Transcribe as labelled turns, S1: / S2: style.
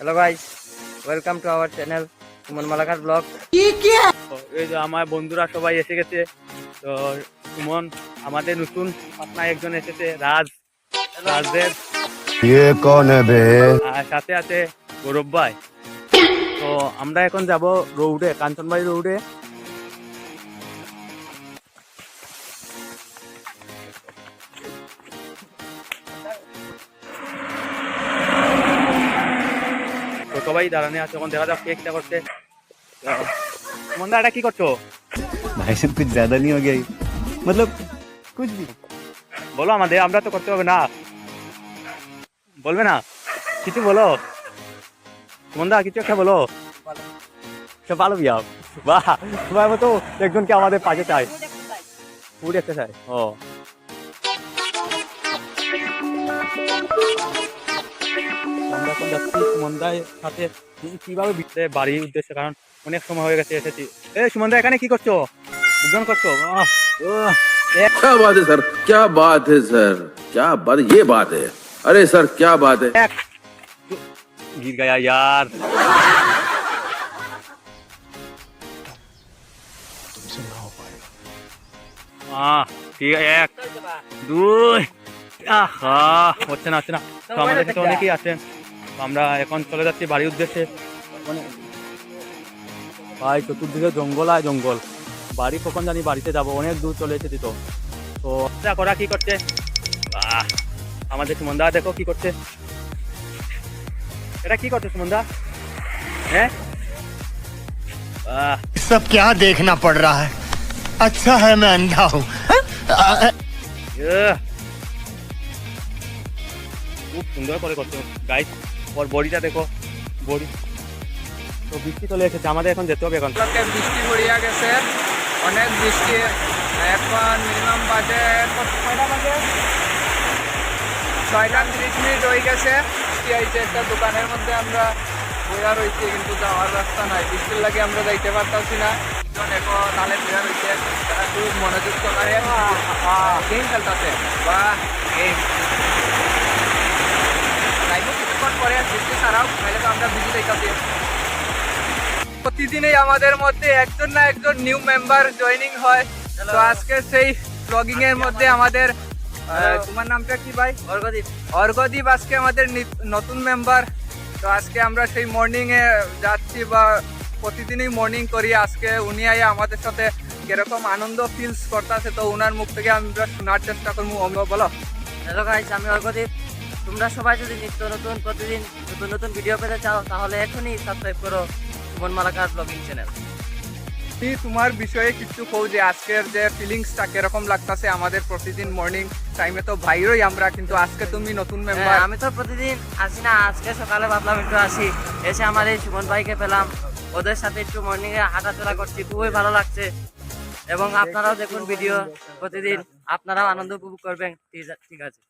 S1: Hello ভাই welcome to our channel Suman Malakar
S2: vlog এই যে আমার বন্ধুরা সবাই এসে গেছে। তো সুমন আমাদের নতুন পাটনায় একজন এসেছে রাজ। রাজদের। আর সাথে আছে গৌরব ভাই। তো আমরা এখন যাব রৌডে কাঞ্চনবাড়ি রৌডে। সবাই দাঁড়ানে আছে এখন দেখা যাক কে একটা করছে। মন্দা এটা কি করছ?
S3: ভাই সব কিছু জ্যাদা নিয়ে হয়ে গেই মতলব কুছ ভি।
S2: বলো আমাদের আমরা তো করতে হবে না। বলবে না? কিছু বলো? মন্দা কিছু একটা বলো। সব ভালো বিয়া বাহ তোমার মতো একজনকে আমাদের পাশে চাই। ফুড একটা চাই ও। আমরা এখন যাচ্ছি সুমনদার সাথে কিভাবে বিতে বাড়ির উদ্দেশ্যে কারণ অনেক সময় হয়ে গেছে এসেছি এ সুমনদা এখানে কি করছো বিজ্ঞান করছো আহ, উহ,
S4: क्या बात है सर क्या बात है सर क्या बात ये बात है अरे सर क्या बात है
S2: एक गिर गया यार আহ, ঠিক আছে এক দুই আহা হচ্ছে না হচ্ছে না তো আমাদের সাথে অনেকেই আছেন তো আমরা এখন চলে যাচ্ছি বাড়ির উদ্দেশ্যে অনেক- ভাই চতুর্দিকে জঙ্গল আর জঙ্গল বাড়ি কখন জানি বাড়িতে যাব অনেক দূর চলে এসেছি তো তো এটা করা কি করছে আহ, আমাদের সুমনদা দেখো কি করছে এটা কি করছে সুমনদা হ্যাঁ আহ,
S5: सब क्या देखना पड़ रहा है अच्छा है मैं अंधा हूँ
S2: ইয়ে। খুব সুন্দর করে করছ। গাইস ওর বডিটা দেখো বডি। তো বৃষ্টি চলে এসেছে আমাদের এখন যেতে হবে এখন।
S6: বৃষ্টি পড়িয়া গেছে অনেক বৃষ্টি। এখন মিনিমাম বাজে কত- কয়টা বাজে? ছয়টা তিরিশ মিনিট হয়ে গেছে। বৃষ্টি আইছে একটা দোকানের মধ্যে আমরা বইয়া রয়েছি কিন্তু যাওয়ার রাস্তা নাই। বৃষ্টির লাগে আমরা যাইতে পারতাছি না। একজন এখন তালে বইয়া রয়েছে তারা খুব মনোযোগ সহকারে গেম খেলতেছে। বা গেম। ছাড়াও নাহলে তো আমরা বিজি যাইতাছি প্রতিদিনই আমাদের মধ্যে একজন না একজন নিউ মেম্বার জয়েনিং হয়। তো আজকে সেই ব্লগিং এর মধ্যে আমাদের তোমার নামটা কি ভাই? অর্গদীপ অর্গদীপ আজকে আমাদের নতুন মেম্বার তো আজকে আমরা সেই মর্নিং এ যাচ্ছি বা প্রতিদিনই মর্নিং করি। আজকে উনি আইয়া আমাদের সাথে কীরকম আনন্দ ফিলস করতেছে তো ওনার মুখ থেকে আমরা শোনার চেষ্টা করব। বলো।
S1: হ্যালো গাইস আমি অর্কদীপ তোমরা সবাই যদি নিত্য নতুন প্রতিদিন নতুন নতুন ভিডিও পেতে চাও তাহলে এখনই সাবস্ক্রাইব করো সুমন মালাকার ব্লগিং চ্যানেল
S6: তুমি তোমার বিষয়ে কিছু কৌ যে আজকের যে ফিলিংসটা কীরকম লাগতাছে আমাদের প্রতিদিন মর্নিং টাইমে তো বাইরেই আমরা কিন্তু আজকে তুমি নতুন মেম্বার
S1: হ্যাঁ, আমি তো প্রতিদিন আসি না আজকে সকালে ভাবলাম একটু আসি। এসে আমার এই সুমন ভাইকে পেলাম। ওদের সাথে একটু মর্নিং এ হাঁটাচলা করছি খুবই ভালো লাগছে। এবং আপনারাও দেখুন ভিডিও প্রতিদিন। আপনারাও আনন্দ উপভোগ করবেন। ঠিক আছে।